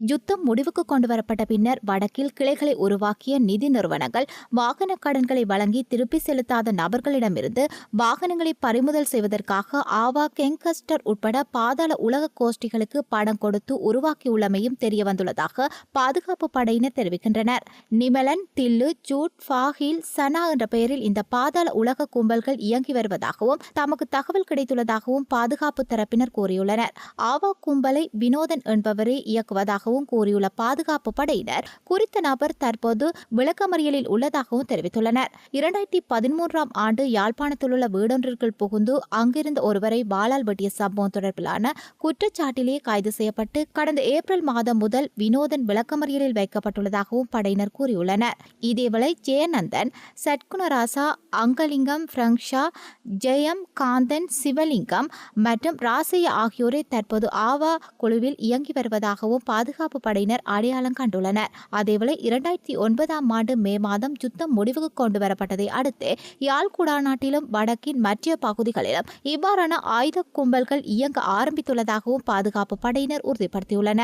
யுத்தம் முடிவுக்கு கொண்டு வரப்பட்ட பின்னர் வடக்கில் கிளைகளை உருவாக்கிய நிதி நிறுவனங்கள் வாகன கடன்களை வழங்கி திருப்பி செலுத்தாத நபர்களிடமிருந்து வாகனங்களை பறிமுதல் செய்வதற்காக ஆவா கெங்கஸ்டர் உட்பட பாதாள உலக கோஷ்டிகளுக்கு பணம் கொடுத்து உருவாக்கியுள்ளமையும் தெரியவந்துள்ளதாக பாதுகாப்பு படையினர் தெரிவிக்கின்றனர். நிமலன் தில்லு ஜூட் ஃபாஹில் சனா என்ற பெயரில் இந்த பாதாள உலக கும்பல்கள் இயங்கி வருவதாகவும் தமக்கு தகவல் கிடைத்துள்ளதாகவும் பாதுகாப்பு தரப்பினர் கூறியுள்ளனர். ஆவா கும்பலை வினோதன் என்பவரே உள்ளதாகவும் கூறியுள்ள பாதுகாப்பு படையினர் குறித்த நபர் தற்போது விளக்கமறியலில் உள்ளதாகவும் தெரிவித்துள்ளனர். இரண்டாயிரத்தி பதிமூன்றாம் ஆண்டு யாழ்ப்பாணத்தில் உள்ள வீடொன்றிற்குள் புகுந்து அங்கிருந்த ஒருவரை வாளால் வெட்டிய சம்பவம் தொடர்பிலான குற்றச்சாட்டிலேயே கைது செய்யப்பட்டு கடந்த ஏப்ரல் மாதம் முதல் வினோதன் விளக்கமறியலில் வைக்கப்பட்டுள்ளதாகவும் படையினர் கூறியுள்ளனர். இதேவேளை ஜெயநந்தன் சட்குணராசா அங்கலிங்கம் பிரங்ஷா ஜெயம் காந்தன் சிவலிங்கம் மற்றும் ராசையா ஆகியோரை தற்போது ஆவா குழுவில் இயங்கி வருவதாகவும் பாதுகாப்பு படையினர் அடையாளம் கண்டுள்ளனர். அதேவேளை இரண்டாயிரத்தி ஒன்பதாம் ஆண்டு மே மாதம் யுத்தம் முடிவுக்கு கொண்டு வரப்பட்டதை அடுத்து யாழ் குடாநாட்டிலும் வடக்கின் மற்ற பகுதிகளிலும் இவ்வாறான ஆயுத கும்பல்கள் இயங்க ஆரம்பித்துள்ளதாகவும் பாதுகாப்பு படையினர் உறுதிப்படுத்தியுள்ளனர்.